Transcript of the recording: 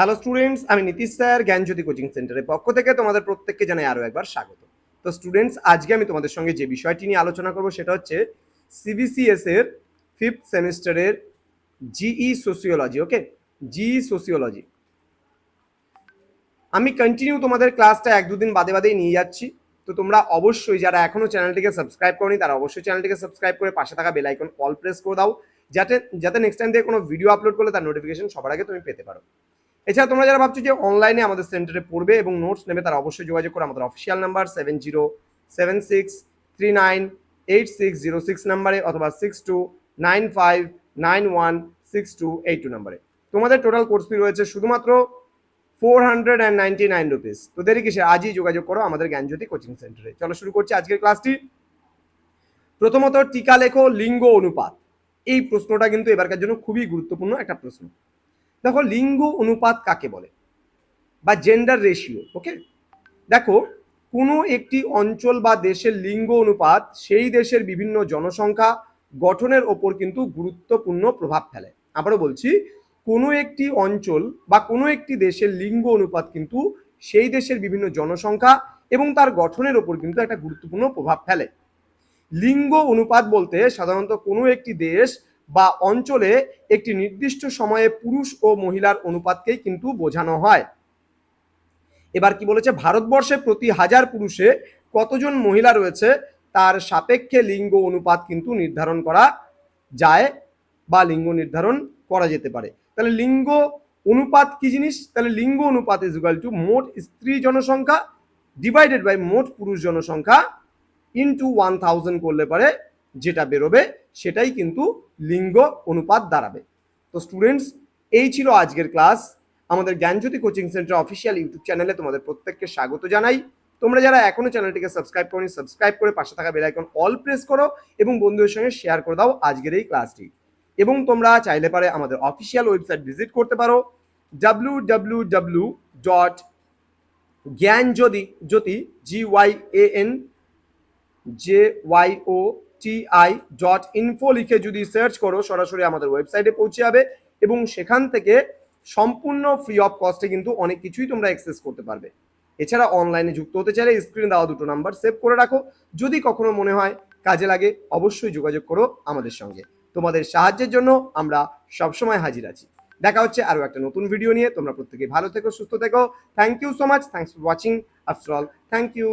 Hello students আমি Nitish sir, জ্ঞানজ্যোতি coaching সেন্টারের পক্ষ থেকে তোমাদের প্রত্যেককে জানাই আরও একবার স্বাগত। তো স্টুডেন্টস আজকে আমি তোমাদের সঙ্গে যে বিষয়টি নিয়ে আলোচনা করব সেটা হচ্ছে সিবিসিএস এর ফিফথ সেমিস্টারের GE sociology okay GE sociology আমি কন্টিনিউ তোমাদের ক্লাসটা এক দুদিন বাদে বাদেই নিয়ে যাচ্ছি। তো তোমরা অবশ্যই যারা এখনও চ্যানেলটিকে সাবস্ক্রাইব করনি, তারা অবশ্যই চ্যানেলটিকে সাবস্ক্রাইব করে পাশে থাকা বেল আইকন অল প্রেস করে দাও। যাতে যাতে নেক্সট টাইম থেকে কোনো ভিডিও আপলোড করলে তার নোটিফিকেশন সবার আগে তুমি পেতে পারো। এছাড়া তোমরা যারা ভাবছ যে অনলাইনে আমাদের সেন্টারে পড়বে এবং নোটস নেবে, তারা অবশ্যই যোগাযোগ করে আমাদের official number seven zero seven six three nine eight six zero six নাম্বারে অথবা six two nine five nine one six two eight two নাম্বারে তোমাদের টোটাল কোর্স ফি রয়েছে শুধুমাত্র four hundred and ninety nine rupees তো দেরি কিসে আজই যোগাযোগ করো আমাদের জ্ঞানজ্যোতি কোচিং সেন্টারে চলো শুরু করছি আজকের ক্লাসটি প্রথমত টিকা লেখো লিঙ্গ অনুপাত। এই প্রশ্নটা কিন্তু এবারকার জন্য খুবই গুরুত্বপূর্ণ একটা প্রশ্ন। দেখো লিঙ্গ অনুপাত কাকে বলে? বা জেন্ডার রেশিও ওকে দেখো, কোনো একটি অঞ্চল বা দেশের লিঙ্গ অনুপাত সেই দেশের বিভিন্ন জনসংখ্যা গঠনের ওপর কিন্তু গুরুত্বপূর্ণ প্রভাব ফেলে। আবারও বলছি, কোনো একটি অঞ্চল বা কোনো একটি দেশের লিঙ্গ অনুপাত কিন্তু সেই দেশের বিভিন্ন জনসংখ্যা এবং তার গঠনের ওপর কিন্তু একটা গুরুত্বপূর্ণ প্রভাব ফেলে। লিঙ্গ অনুপাত বলতে সাধারণত কোনো একটি দেশ বা অঞ্চলে একটি নির্দিষ্ট সময়ে পুরুষ ও মহিলার অনুপাতকেই কিন্তু বোঝানো হয়। এবার কি বলেছে? ভারতবর্ষে প্রতি হাজার পুরুষে কতজন মহিলা রয়েছে? তার সাপেক্ষে লিঙ্গ অনুপাত কিন্তু নির্ধারণ করা যায় বা লিঙ্গ নির্ধারণ করা যেতে পারে। তাহলে লিঙ্গ অনুপাত কি জিনিস? তাহলে লিঙ্গ অনুপাত ইজ ইকুয়াল টু মোট স্ত্রী জনসংখ্যা ডিভাইডেড বাই মোট পুরুষ জনসংখ্যা ইন্টু ওয়ান থাউজেন্ড করলে পারে যেটা বেরোবে সেটাই কিন্তু লিঙ্গ অনুপাত দাঁড়াবে। তো স্টুডেন্টস এই ছিল আজকের ক্লাস আমাদের Gyanjyoti coaching centre official YouTube চ্যানেলে তোমাদের প্রত্যেককে স্বাগত জানাই। তোমরা যারা এখনও চ্যানেলটিকে সাবস্ক্রাইব করনি সাবস্ক্রাইব করে পাশে থাকা বেল আইকন অল প্রেস করো এবং বন্ধুদের সঙ্গে শেয়ার করে দাও আজকের এই ক্লাসটি এবং তোমরা চাইলে পারে আমাদের অফিসিয়াল ওয়েবসাইট ভিজিট করতে পারো। W W W dot Gyan Jyoti Jyoti G Y A N J Y O T I dot info লিখে যদি সার্চ করো, সরাসরি আমাদের ওয়েবসাইটে পৌঁছে যাবে এবং সেখান থেকে সম্পূর্ণ ফ্রি অফ কস্টে কিন্তু অনেক কিছুই তোমরা অ্যাক্সেস করতে পারবে। এছাড়া অনলাইনে যুক্ত হতে চাইলে স্ক্রিনে দেওয়া দুটো নাম্বার সেভ করে রাখো। যদি কখনো মনে হয় কাজে লাগে, অবশ্যই যোগাযোগ করো আমাদের সঙ্গে। তোমাদের সাহায্যের জন্য আমরা সবসময় হাজির আছি। দেখা হচ্ছে আরও একটা নতুন ভিডিও নিয়ে। তোমরা প্রত্যেকে ভালো থেকো, সুস্থ থেকো। Thank you so much thanks for watching after all thank you